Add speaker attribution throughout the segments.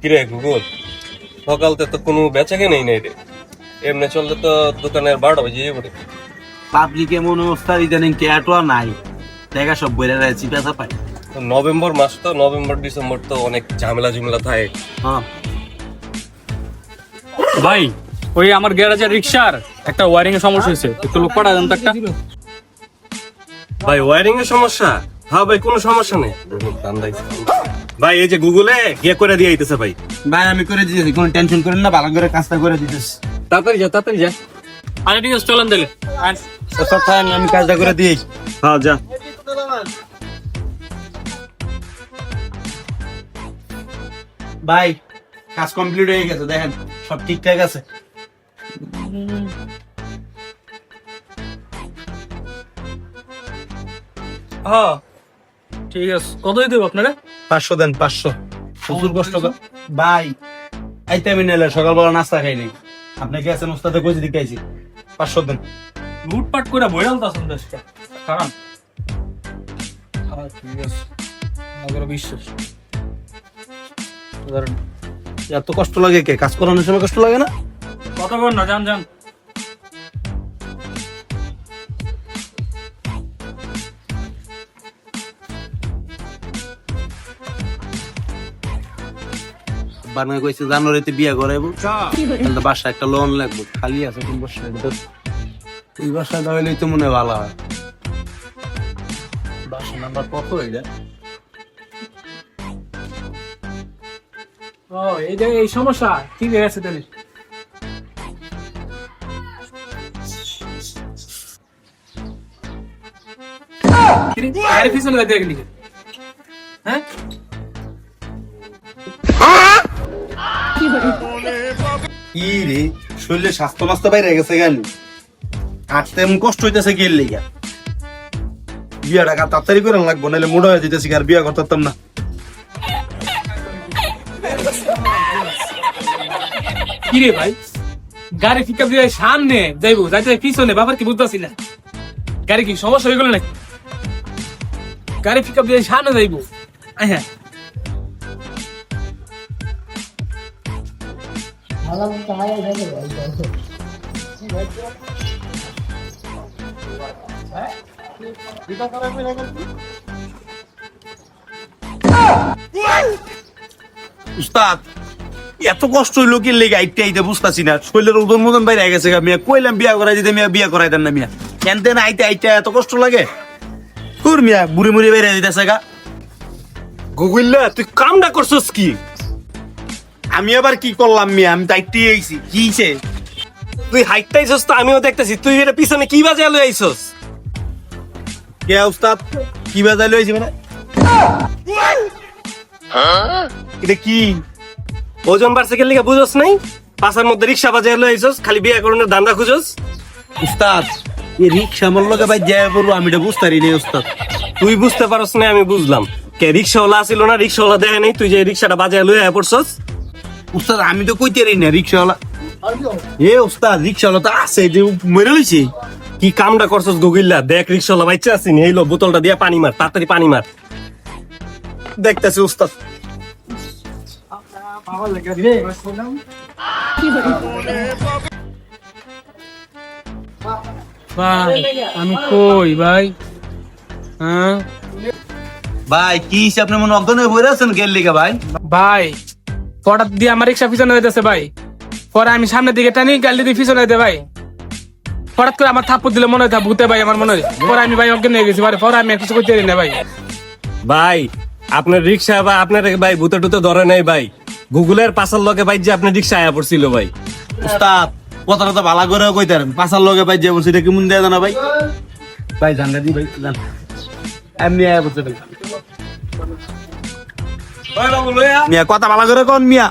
Speaker 1: কিরে গুগল সকালতে তো কোনো বেচা কেনেই নেই রে। এমনি চললে তো দোকানের বারোটা বাজে পড়ে
Speaker 2: পাবলিকে মনে অবস্থা ইদানিং কেয়াটোয়া নাই। দেখা সব বইরা রয়েছে পেঁচা পাই
Speaker 1: নভেম্বর মাস তো নভেম্বর ডিসেম্বর তো অনেক ঝামেলা ঝামেলা থাকে।
Speaker 2: হ্যাঁ।
Speaker 3: ভাই ওই আমার গ্যারাজের রিক্সার একটা ওয়ারিং এর সমস্যা হয়েছে। একটু লোক পাঠা দেন তো একটা।
Speaker 1: ভাই ওয়ারিং এর সমস্যা? হ্যাঁ ভাই কোনো সমস্যা নেই। ভাই এই যে গুগলে গিয়ে করে দিয়ে আইতেছে ভাই।
Speaker 2: ভাই আমি করে দিতেছি কোনো টেনশন করেন না ভালো করে কাজটা করে দিতেছি।
Speaker 3: তাড়াতাড়ি যা তাড়াতাড়ি যা। আচ্ছা ঠিক আছে চলেন দিলে
Speaker 2: আমি কাজটা করে দিই
Speaker 1: হ্যাঁ যা।
Speaker 2: ভাই কাজ কমপ্লিট হয়ে গেছে দেখেন সব ঠিকঠাক আছে।
Speaker 3: হ্যাঁ। ঠিক আছে। কতই দেবো আপনারা?
Speaker 2: পাঁচশো দেন পাঁচশো। প্রচুর কষ্ট ভাই আইতে আমি নিলে সকালবেলা নাস্তা খাই নাই। আপনি কি আছেন ওস্তাদে? কইছি দিকে আইছি? পাঁচশো দেন।
Speaker 3: লুটপাট করে বইরাল তো আসুন দেশটা কারণ ঠিক আছে। আমার বিশ্বাস।
Speaker 2: এত কষ্ট লাগে কে? কাজ করানোর সময় কষ্ট লাগে না?
Speaker 3: কত না যান যান।
Speaker 2: বানায় কইছে জানুয়ারিতে বিয়া করাইবো। তাহলে বাসা একটা লোন লাগবে খালি আছে কোন বসে ওই বাসাটা হইলেই তো মনে ভালো হয়। বাসা নাম্বার কত এটা?
Speaker 3: ও এই যে এই সমস্যা ঠিক আছে তাহলে? আরে পিছনে যাইতে হ্যাঁ?
Speaker 2: কি রে? শরীরে স্বাস্থ্য মাস্ত বাইরে গেছে কেন? আটতে এমন কষ্ট হইতেছে গেল লিগা? বিয়া টাকা তাড়াতাড়ি করে লাগবো, নাহলে মোটা হয়ে যেতেছি আর বিয়া করতাম না।
Speaker 3: কি রে ভাই? গাড়ি পিকআপ দিয়ে সামনে যাইবো, যাইতে পিছনে বাবার কি বুঝতেছি না? গাড়ি কি সমস্যা হয়ে গেল নাকি? গাড়ি পিকআপ দিয়ে সামনে যাইবো। হ্যাঁ।
Speaker 2: উস্তাদ, এত কষ্ট হইল কি লেগে আইতে আইতে বুঝতাছি না। শরীরের ওজন মতন বাইরে গেছে মিয়া। কইলাম বিয়া করাই দিতে, মিয়া বিয়া করাই দেন না মিয়া। কেন তেন আইতে আইতে এত কষ্ট লাগে? কুর মিয়া বুড়ি মুড়ি বাইরে দিতেছে গা।
Speaker 1: গুগল্লা, তুই কামটা করছস কি?
Speaker 2: আমি আবার কি করলাম মিয়া? আমি দায়িত্বে আইছি। কি হইছে?
Speaker 1: তুই হাইটটাইছস তো আমিও দেখতেছি। তুই এটা পিছনে কি বাজে আলো আইছস?
Speaker 2: কে উস্তাদ? কি বাজাই লইছি মানে? এটা কি?
Speaker 1: ওজন বাড়ছে গেলে বুঝস নাই? পাশার মধ্যে রিক্সা বাজে আলো আইছস খালি বিয়া করণের দান্দা খুঁজস?
Speaker 2: উস্তাদ এই রিক্সা আমার লগে ভাই যায় পড়ু আমি এটা বুঝতে পারি নাই উস্তাদ।
Speaker 1: তুই বুঝতে পারস না আমি বুঝলাম। কে রিক্সাওয়ালা আসিল না রিক্সাওয়ালা দেখে নাই তুই যে রিক্সাটা বাজে লয়ে আয় পড়ছস?
Speaker 2: উস্তাদ আমি তো কইতে পারি না রিক্সাওয়ালা। এ উস্তাদ রিক্সাওয়ালা তো আছে যে মরে লইছে।
Speaker 1: কি কামটা করছস গুগিল্লা? দেখ রিক্সাওয়ালা বাইচা আসিনি এই লো বোতলটা দিয়া পানি মার তাড়াতাড়ি পানি মার।
Speaker 2: দেখতেছি উস্তাদ।
Speaker 3: ভাই আমি কই ভাই? হ্যাঁ?
Speaker 2: ভাই কি হিসেবে আপনি মনে অজ্ঞান হয়ে বইরে আছেন গেল লিগা ভাই?
Speaker 3: ভাই হঠাৎ দিয়ে আমার রিক্সা পিছনে হইতেছে ভাই। পরে আমি সামনের দিকে টানি গাড়ি দিয়ে পিছনে হইতে ভাই। হঠাৎ করে আমার থাপ্পড় দিলে মনে হয় ভূতে ভাই আমার মনে হয়। পরে আমি ভাই অজ্ঞান হয়ে গেছি ভাই পরে আমি কিছু করতে না ভাই।
Speaker 1: ভাই আপনার রিক্সা বা আপনার ভাই ভূতে টুতে ধরে নাই ভাই। গুগলের পাশার লগে ভাই যে আপনার রিক্সা আয়া পড়ছিল ভাই।
Speaker 2: উস্তাদ কথাটা তো ভালো করে কইতারেন পাঁচার লগে ভাই যে বলছি এটা কেমন দেয়া জানা ভাই? ভাই জানলা দি ভাই জান। এমনি আয়া বলছে ভাই। মিয়া কথা ভালো করে কোন মিয়া।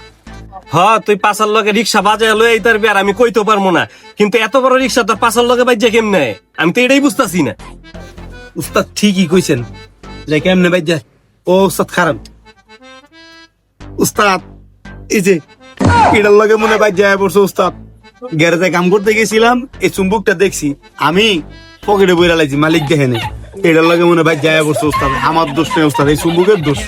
Speaker 1: হ তুই লগে রিক্সা বাজে আর আমি কইতে পারব না। কিন্তু এত বড় রিক্সা তোর পাশার লগে যে কেমনে? আমি তো এটাই বুঝতাছি না।
Speaker 2: উস্তাদ ঠিকই কইছেন। যে কেমনে যা ও উস্তাদ খারাপ। উস্তাদ এই যে এটার লগে মনে যায় পড়ছে উস্তাদ। গ্যারেজে কাম করতে গেছিলাম এই চুম্বকটা দেখছি। আমি পকেটে বইরা লাইছি মালিক দেখে নেই এটার লগে মনে যায় পড়ছে উস্তাদ। আমার দোষ নেই উস্তাদ এই চুম্বুকের দোষ।